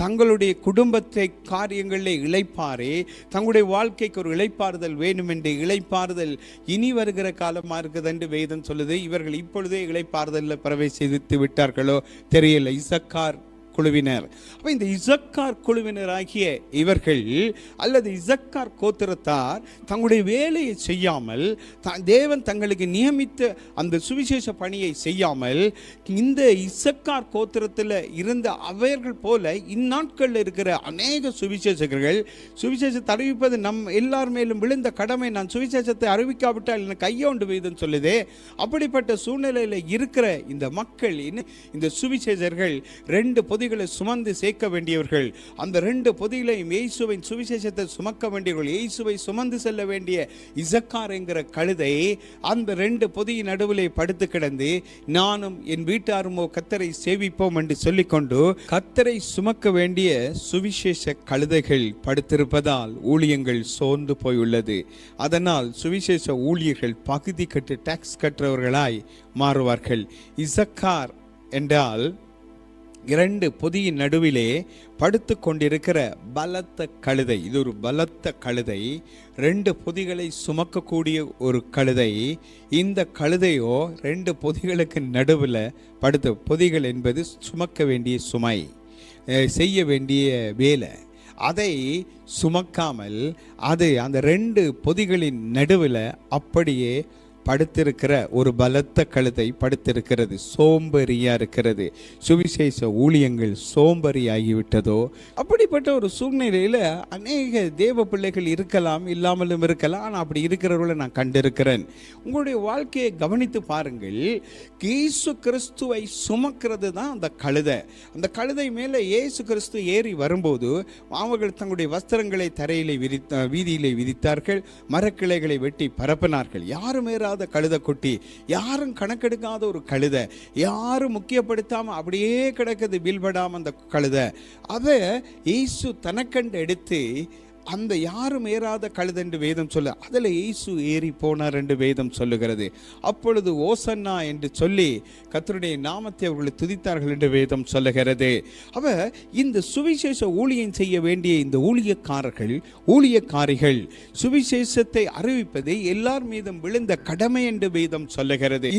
தங்களுடைய குடும்பத்தை காரியங்களில் இழைப்பாரே. தங்களுடைய வாழ்க்கைக்கு ஒரு இழைப்பாறுதல் வேணும் என்று இனி வருகிற காலமாக இருக்குது என்று வேதம் சொல்லுது. இவர்கள் இப்பொழுதே இளைப்பாறுதலில் பிரவேசித்து விட்டார்களோ தெரியல. இசக்கார் குழுவினர். அப்போ இந்த இசக்கார் குழுவினராகிய இவர்கள் அல்லது இசக்கார் கோத்திரத்தார் தங்களுடைய வேலையை செய்யாமல் த- தேவன் தங்களுக்கு நியமித்த அந்த சுவிசேஷ பணியை செய்யாமல் இந்த இசக்கார் கோத்திரத்தில் இருந்த அவர்கள் போல இந்நாட்களில் இருக்கிற அநேக சுவிசேஷகர்கள் சுவிசேஷத்தை அறிவிப்பது நம் எல்லார் மேலும் விழுந்த கடமை நான் சுவிசேஷத்தை அறிவிக்காவிட்டால் எனக்கு கையோண்டு போய்துன்னு சொல்லுதே. அப்படிப்பட்ட சூழ்நிலையில் இருக்கிற இந்த மக்கள் இந்த சுவிசேஷர்கள் ரெண்டு பொதிகளை சுமந்து சேர்க்க வேண்டியவர்கள் அந்த ரெண்டு பொதிகளையும் இயேசுவின் சுவிசேஷத்தை சுமக்க வேண்டியவர்கள் இயேசுவை சுமந்து செல்ல வேண்டிய இசக்கார் என்கிற கழுதை அந்த ரெண்டு பொதியின் நடுவிலே படுத்து கிடந்து நானும் என் வீட்டாருமோ கத்தரை சேவிப்போம் என்று சொல்லிக்கொண்டு கத்தரை சுமக்க வேண்டிய சுவிசேஷ கழுதைகள் படுத்திருப்பதால் ஊழியங்கள் சோர்ந்து போயுள்ளது. அதனால் சுவிசேஷ ஊழியர்கள் பகுதி கட்டு டாக்ஸ் கட்டுறவர்களாய் மாறுவார்கள். இசக்கார் என்றால் இரண்டு பொதியின் நடுவிலே படுத்து கொண்டிருக்கிற பலத்த கழுதை. இது ஒரு பலத்த கழுதை. ரெண்டு பொதிகளை சுமக்கக்கூடிய ஒரு கழுதை. இந்த கழுதையோ ரெண்டு பொதிகளுக்கு நடுவில் படுத்த பொதிகள் என்பது சுமக்க வேண்டிய சுமை செய்ய வேண்டிய வேலை. அதை சுமக்காமல் அது அந்த ரெண்டு பொதிகளின் நடுவில் அப்படியே படுத்திருக்கிற ஒரு பலத்த கழுதை படுத்திருக்கிறது. சோம்பேறியாக இருக்கிறது. சுவிசேஷ ஊழியங்கள் சோம்பேறி ஆகிவிட்டதோ அப்படிப்பட்ட ஒரு சூழ்நிலையில் அநேக தேவ பிள்ளைகள் இருக்கலாம் இல்லாமலும் இருக்கலாம். ஆனால் அப்படி இருக்கிறவர்களை நான் கண்டிருக்கிறேன். உங்களுடைய வாழ்க்கையை கவனித்து பாருங்கள். இயேசு கிறிஸ்துவை சுமக்கிறது தான் அந்த கழுதை. அந்த கழுதை மேலே இயேசு கிறிஸ்து ஏறி வரும்போது அவர்கள் தங்களுடைய வஸ்திரங்களை தரையிலே விரித்த வீதியிலே விதித்தார்கள் மரக்கிளைகளை வெட்டி பரப்பினார்கள். யாரும் ஏறாத கழுதை குட்டி. யாரும் கணக்கெடுக்காத ஒரு கழுதை. யாரும் முக்கியப்படுத்தாமல் அப்படியே கிடக்குது வீழ்படாமல் அந்த கழுதை. அதை இயேசு தனக்கண்டு எடுத்து அந்த யாரும் ஏறாத கழுதென்று வேதம் சொல்ல அதில் இயேசு ஏறி போனார் என்று வேதம் சொல்லுகிறது. அப்பொழுது ஓசன்னா என்று சொல்லி கத்தருடைய நாமத்தை அவர்களை துதித்தார்கள் என்று வேதம் சொல்லுகிறது. அவ இந்த சுவிசேஷ ஊழியம் செய்ய வேண்டிய இந்த ஊழியக்காரர்கள் ஊழியக்காரிகள் சுவிசேஷத்தை அறிவிப்பதே எல்லார் மீதும் விழுந்த கடமை என்று வேதம் சொல்லுகிறது.